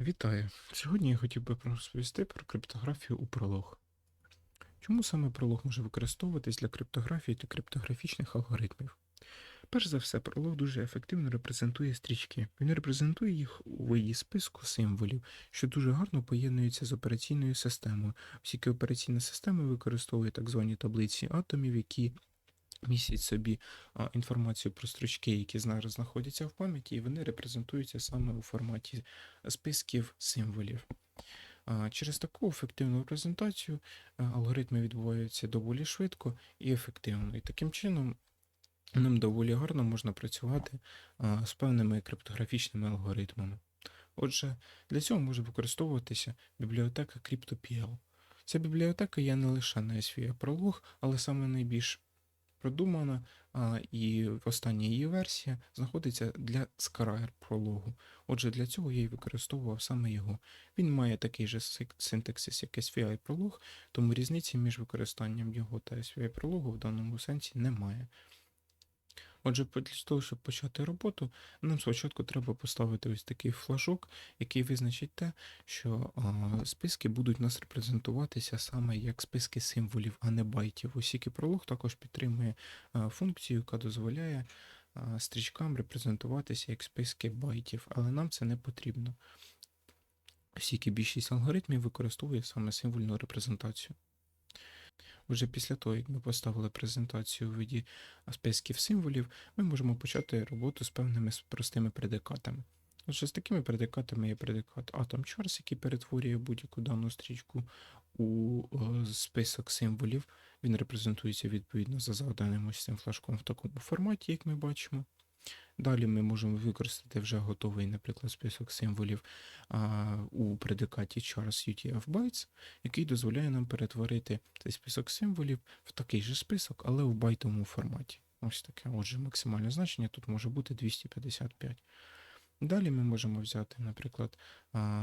Вітаю! Сьогодні я хотів би розповісти про криптографію у пролог. Чому саме пролог може використовуватись для криптографії та криптографічних алгоритмів? Перш за все, пролог дуже ефективно репрезентує стрічки. Він репрезентує їх у виді списку символів, що дуже гарно поєднуються з операційною системою, оскільки операційна система використовує так звані таблиці атомів, які містять собі інформацію про стрічки, які зараз знаходяться в пам'яті, і вони репрезентуються саме у форматі списків символів. Через таку ефективну презентацію алгоритми відбуваються доволі швидко і ефективно. І таким чином нам доволі гарно можна працювати з певними криптографічними алгоритмами. Отже, для цього може використовуватися бібліотека CryptoPL. Ця бібліотека є не лише на SVA пролог, але саме найбільш продумана, а, і остання її версія знаходиться для Skyrim прологу. Отже, для цього я і використовував саме його. Він має такий же синтаксис, як SVI пролог, тому різниці між використанням його та SVI прологу в даному сенсі немає. Отже, для того, щоб почати роботу, нам спочатку треба поставити ось такий флажок, який визначить те, що списки будуть у нас репрезентуватися саме як списки символів, а не байтів. Оскільки пролог також підтримує функцію, яка дозволяє стрічкам репрезентуватися як списки байтів, але нам це не потрібно. Оскільки більшість алгоритмів використовує саме символьну репрезентацію. Вже після того, як ми поставили презентацію у виді списків символів, ми можемо почати роботу з певними простими предикатами. Отже, з такими предикатами є предикат AtomChars, який перетворює будь-яку дану стрічку у е, список символів. Він репрезентується відповідно за заданим ось цим флажком в такому форматі, як ми бачимо. Далі ми можемо використати вже готовий, наприклад, список символів а, у предикаті chars UTF bytes, який дозволяє нам перетворити цей список символів в такий же список, але в байтовому форматі. Ось таке. Отже, максимальне значення тут може бути 255. Далі ми можемо взяти, наприклад,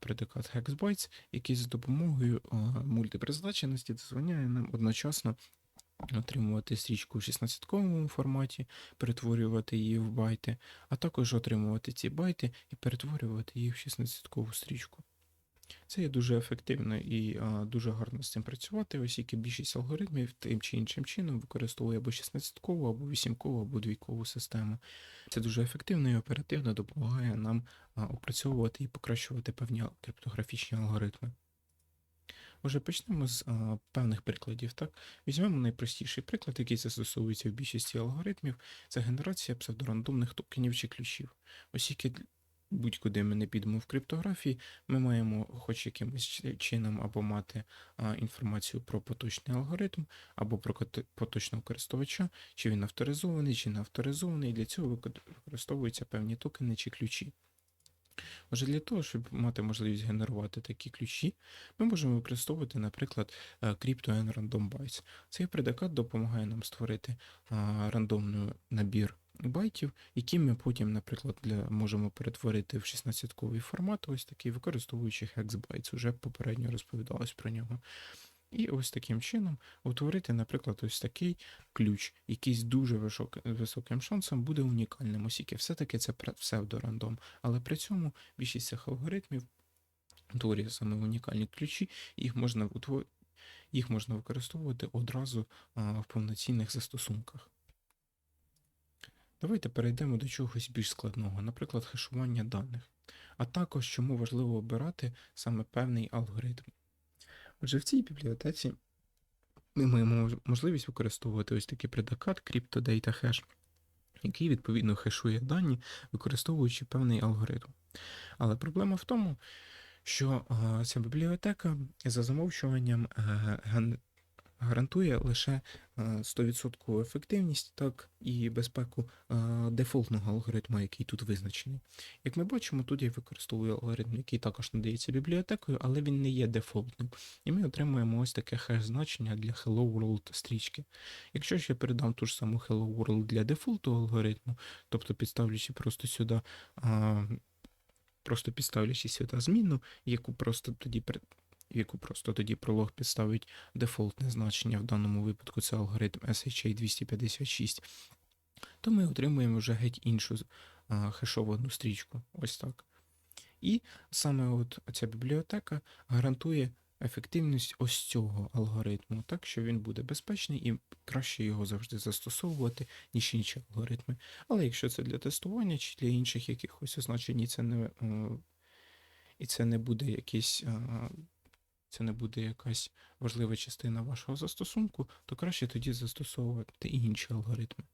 предикат hexbytes, який за допомогою мультипризначеності дозволяє нам одночасно отримувати стрічку в 16-ковому форматі, перетворювати її в байти, а також отримувати ці байти і перетворювати їх в 16-кову стрічку. Це є дуже ефективно і а, дуже гарно з цим працювати, оскільки більшість алгоритмів тим чи іншим чином використовує або 16-кову, або 8-кову, або 2-кову систему. Це дуже ефективно і оперативно допомагає нам а, опрацьовувати і покращувати певні криптографічні алгоритми. Отже, почнемо з а, певних прикладів. Так? Візьмемо найпростіший приклад, який застосовується в більшості алгоритмів, це генерація псевдорандомних токенів чи ключів. Оскільки будь-куди ми не підемо в криптографії, ми маємо хоч якимось чином або мати а, інформацію про поточний алгоритм, або про поточного користувача, чи він авторизований, чи не авторизований. І для цього використовуються певні токени чи ключі. Отже, для того, щоб мати можливість генерувати такі ключі, ми можемо використовувати, наприклад, е, Crypto Random Bytes. Цей предикат допомагає нам створити рандомний набір байтів, які ми потім, наприклад, для, можемо перетворити в 16-ковий формат, ось такий, використовуючи hexbytes. Уже попередньо розповідалось про нього. І ось таким чином утворити, наприклад, ось такий ключ, який з дуже високим шансом буде унікальним, оскільки все-таки це псевдорандом. Але при цьому більшість цих алгоритмів утворює саме унікальні ключі, їх можна їх можна використовувати одразу в повноцінних застосунках. Давайте перейдемо до чогось більш складного, наприклад, хешування даних, а також чому важливо обирати саме певний алгоритм. Отже, в цій бібліотеці ми маємо можливість використовувати ось такий предикат CryptoData Hash, який відповідно хешує дані, використовуючи певний алгоритм. Але проблема в тому, що ця бібліотека за замовчуванням е, гарантує лише е, 100% ефективність, так і безпеку е, дефолтного алгоритму, який тут визначений. Як ми бачимо, тут я використовую алгоритм, який також надається бібліотекою, але він не є дефолтним. І ми отримуємо ось таке хеш-значення для Hello World стрічки. Якщо ж я передам ту ж саму Hello World для дефолту алгоритму, тобто підставлячи просто сюди. Просто підставлячи сюди зміну, яку просто тоді яку просто тоді пролог підставить дефолтне значення, в даному випадку це алгоритм SHA 256, то ми отримуємо вже геть іншу а, хешовану стрічку. Ось так. І саме от ця бібліотека гарантує ефективність ось цього алгоритму, так що він буде безпечний і краще його завжди застосовувати, ніж інші алгоритми. Але якщо це для тестування чи для інших якихось означень, і це не, е, і це не буде якийсь. Це не буде якась важлива частина вашого застосунку, то краще тоді застосовувати інші алгоритми.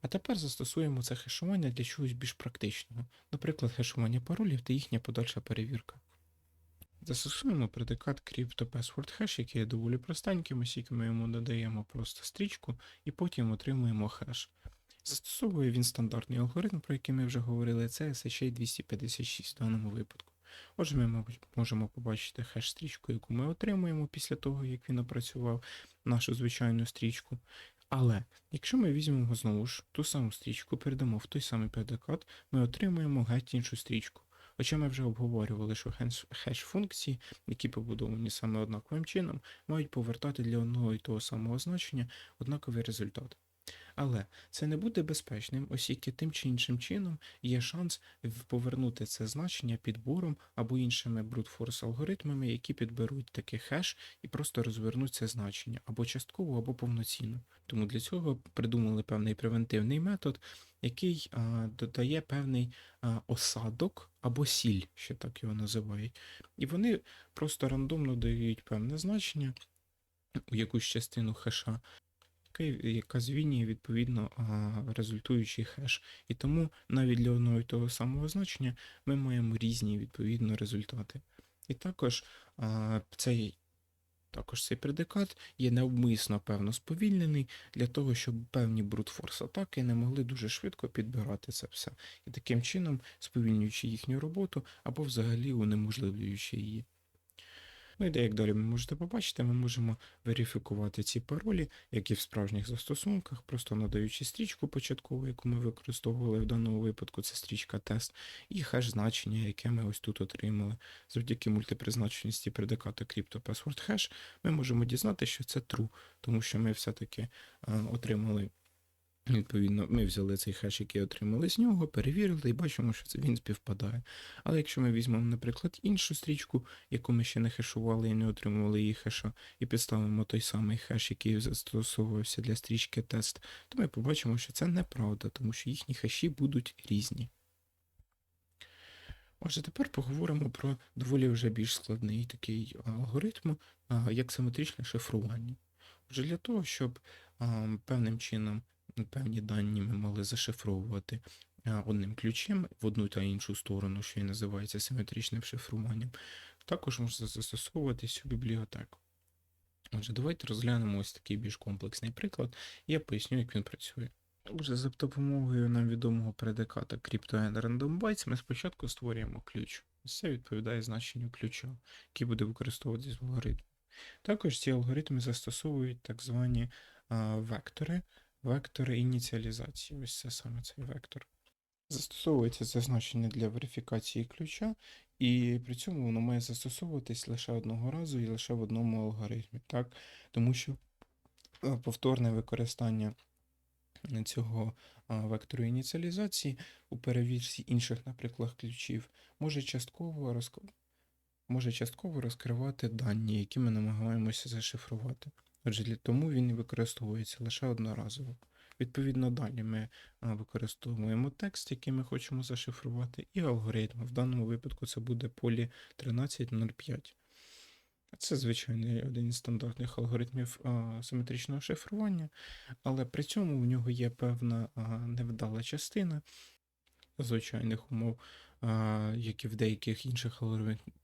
А тепер застосуємо це хешування для чогось більш практичного, наприклад, хешування паролів та їхня подальша перевірка. Застосуємо предикат CryptoPasswordHash, який є доволі простеньким, оскільки ми йому додаємо просто стрічку і потім отримуємо хеш. Застосовує він стандартний алгоритм, про який ми вже говорили, це SHA 256 в даному випадку. Отже, ми можемо побачити хеш-стрічку, яку ми отримуємо після того, як він опрацював нашу звичайну стрічку. Але якщо ми візьмемо знову ж ту саму стрічку, передамо в той самий предикат, ми отримуємо геть іншу стрічку. Хоча ми вже обговорювали, що хеш- хеш-функції, які побудовані саме однаковим чином, мають повертати для одного і того самого значення однаковий результат. Але це не буде безпечним, оскільки тим чи іншим чином є шанс повернути це значення підбором або іншими brute-force алгоритмами, які підберуть такий хеш і просто розвернуть це значення або частково, або повноцінно. Тому для цього придумали певний превентивний метод, який а, додає певний а, осадок або сіль, ще так його називають. І вони просто рандомно дають певне значення у якусь частину хеша, звінює відповідно результуючий хеш. І тому навіть для одного і того самого значення ми маємо різні відповідно результати. І також цей. Також цей предикат є навмисно певно сповільнений для того, щоб певні брутфорс атаки не могли дуже швидко підбирати це все. І таким чином сповільнюючи їхню роботу або взагалі унеможливлюючи її. Ну і де, як далі ви можете побачити, ми можемо верифікувати ці паролі, як і в справжніх застосунках, просто надаючи стрічку початкову, яку ми використовували в даному випадку, це стрічка тест, і хеш значення, яке ми ось тут отримали. Завдяки мультипризначеності предиката CryptoPasswordHash ми можемо дізнати, що це true, тому що ми все-таки е, отримали. Відповідно, ми взяли цей хеш, який отримали з нього, перевірили і бачимо, що це він співпадає. Але якщо ми візьмемо, наприклад, іншу стрічку, яку ми ще не хешували і не отримували її хеша, і підставимо той самий хеш, який застосовувався для стрічки тест, то ми побачимо, що це неправда, тому що їхні хеші будуть різні. Отже, тепер поговоримо про доволі вже більш складний такий алгоритм, як симетричне шифрування. Отже, для того, щоб певним чином певні дані ми могли зашифровувати одним ключем в одну та іншу сторону, що і називається симетричним шифруванням, також можна застосовувати цю бібліотеку. Отже, давайте розглянемо ось такий більш комплексний приклад, і я поясню, як він працює. Отже, за допомогою нам відомого предиката CryptoAndRandomBytes ми спочатку створюємо ключ. Це відповідає значенню ключа, який буде використовуватись в алгоритмі. Також ці алгоритми застосовують так звані а, вектори, вектори ініціалізації. Ось це саме цей вектор. Застосовується це значення для верифікації ключа, і при цьому воно має застосовуватись лише одного разу і лише в одному алгоритмі, так? Тому що е, повторне використання цього вектору ініціалізації у перевірці інших, наприклад, ключів може частково розк... може частково розкривати дані, які ми намагаємося зашифрувати. Отже, тому він використовується лише одноразово. Відповідно, далі ми використовуємо текст, який ми хочемо зашифрувати, і алгоритм. В даному випадку це буде полі 1305. Це звичайний один із стандартних алгоритмів а, симетричного шифрування, але при цьому в нього є певна а, невдала частина звичайних умов, як і в деяких інших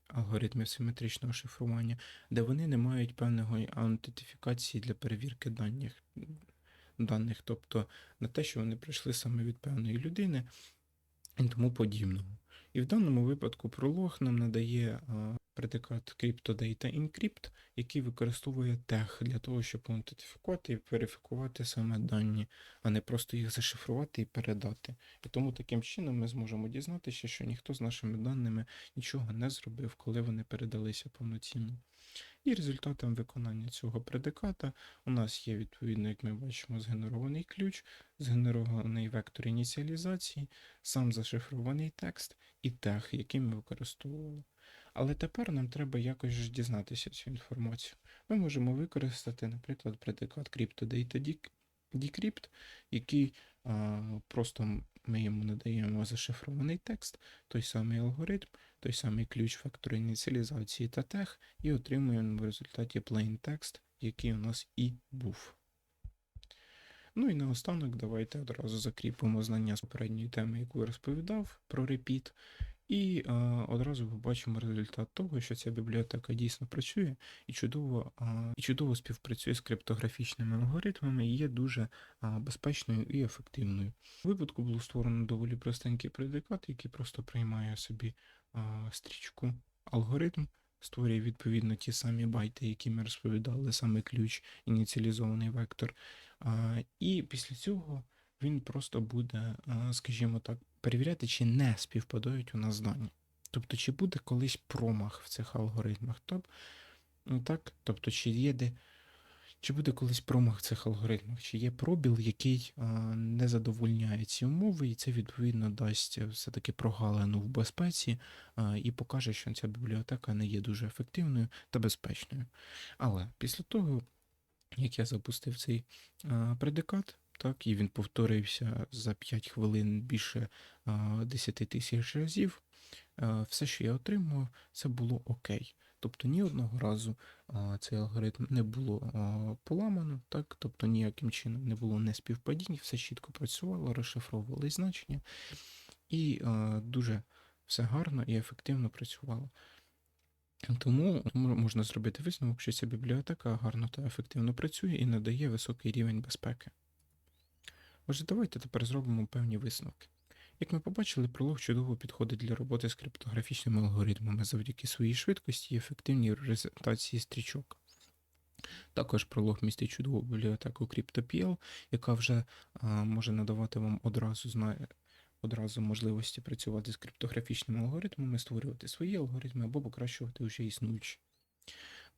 алгоритмів симетричного шифрування, де вони не мають певної аутентифікації для перевірки даних, даних, тобто на те, що вони прийшли саме від певної людини і тому подібного. І в даному випадку пролог нам надає предикат CryptoData Encrypt, який використовує тех для того, щоб аутентифікувати і верифікувати саме дані, а не просто їх зашифрувати і передати. І тому таким чином ми зможемо дізнатися, що ніхто з нашими даними нічого не зробив, коли вони передалися повноцінно. І результатом виконання цього предиката у нас є відповідно, як ми бачимо, згенерований ключ, згенерований вектор ініціалізації, сам зашифрований текст і тег, який ми використовували. Але тепер нам треба якось ж дізнатися цю інформацію. Ми можемо використати, наприклад, предикат CryptoData Decrypt, який а, просто ми йому надаємо зашифрований текст, той самий алгоритм, той самий ключ вектору ініціалізації та тег, і отримуємо в результаті plain text, який у нас і був. Ну і наостанок давайте одразу закріпимо знання з попередньої теми, яку я розповідав про repeat, і е, одразу побачимо результат того, що ця бібліотека дійсно працює і чудово, е, і чудово співпрацює з криптографічними алгоритмами і є дуже е, безпечною і ефективною. У випадку було створено доволі простенький предикат, який просто приймає собі е, стрічку алгоритм. Створює відповідно ті самі байти, які ми розповідали, саме ключ, ініціалізований вектор. А, І після цього він просто буде, скажімо так, перевіряти, чи не співпадають у нас дані. Тобто, чи буде колись промах в цих алгоритмах. Тоб, ну, так? Тобто, чи є де, чи буде колись промах в цих алгоритмах, чи є пробіл, який а, не задовольняє ці умови, і це відповідно дасть все-таки прогалину в безпеці а, і покаже, що ця бібліотека не є дуже ефективною та безпечною. Але після того, як я запустив цей а, предикат, так, і він повторився за 5 хвилин більше 10 тисяч разів. Все, що я отримав, це було окей. Тобто ні одного разу цей алгоритм не було поламано, так, тобто ніяким чином не було неспівпадінь, все чітко працювало, розшифровували значення, і дуже все гарно і ефективно працювало. Тому можна зробити висновок, що ця бібліотека гарно та ефективно працює і надає високий рівень безпеки. Отже, давайте тепер зробимо певні висновки. Як ми побачили, пролог чудово підходить для роботи з криптографічними алгоритмами завдяки своїй швидкості і ефективній презентації стрічок. Також пролог містить чудову бібліотеку CryptoPL, яка вже а, може надавати вам одразу знає, одразу можливості працювати з криптографічними алгоритмами, створювати свої алгоритми або покращувати вже існуючі.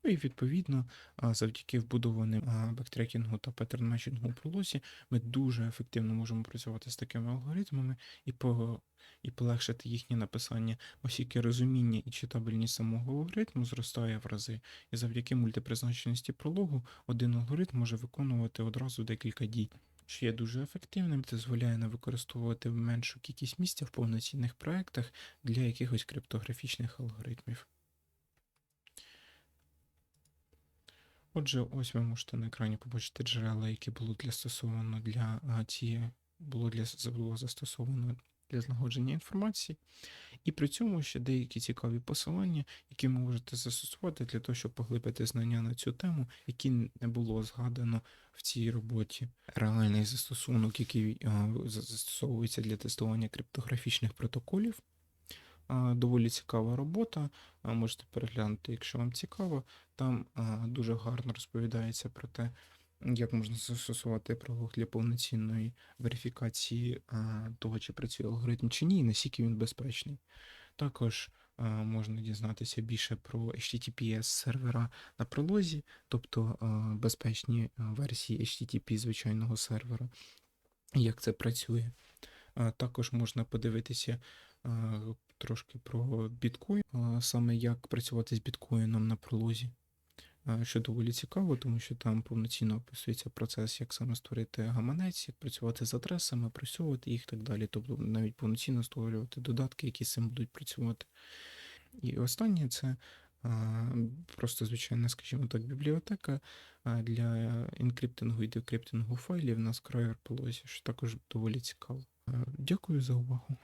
Ну і відповідно, завдяки вбудованим бектрекінгу та паттерн-мечінгу у ми дуже ефективно можемо працювати з такими алгоритмами і по, і полегшити їхнє написання, оскільки розуміння і читабельність самого алгоритму зростає в рази, і завдяки мультипризначеності прологу один алгоритм може виконувати одразу декілька дій. Що є дуже ефективним, дозволяє не використовувати меншу кількість місця в повноцінних проектах для якихось криптографічних алгоритмів. Отже, ось ви можете на екрані побачити джерела, які було для застосовано для цієї було для було застосовано для знаходження інформації. І при цьому ще деякі цікаві посилання, які ви можете застосувати для того, щоб поглибити знання на цю тему, які не було згадано в цій роботі. Реальний застосунок, який застосовується для тестування криптографічних протоколів. Доволі цікава робота. Можете переглянути, якщо вам цікаво. Там дуже гарно розповідається про те, як можна застосувати пролог для повноцінної верифікації того, чи працює алгоритм чи ні, і наскільки він безпечний. Також можна дізнатися більше про HTTPS сервера на пролозі, тобто безпечні версії HTTP звичайного сервера, як це працює. Також можна подивитися трошки про біткоін, саме як працювати з біткоїном на пролозі, що доволі цікаво, тому що там повноцінно описується процес, як саме створити гаманець, як працювати з адресами, працювати їх і так далі. Тобто навіть повноцінно створювати додатки, які з цим будуть працювати. І останнє це просто звичайна, скажімо так, бібліотека для інкриптингу і декриптингу файлів на Scryer Полозі, що також доволі цікаво. Дякую за увагу.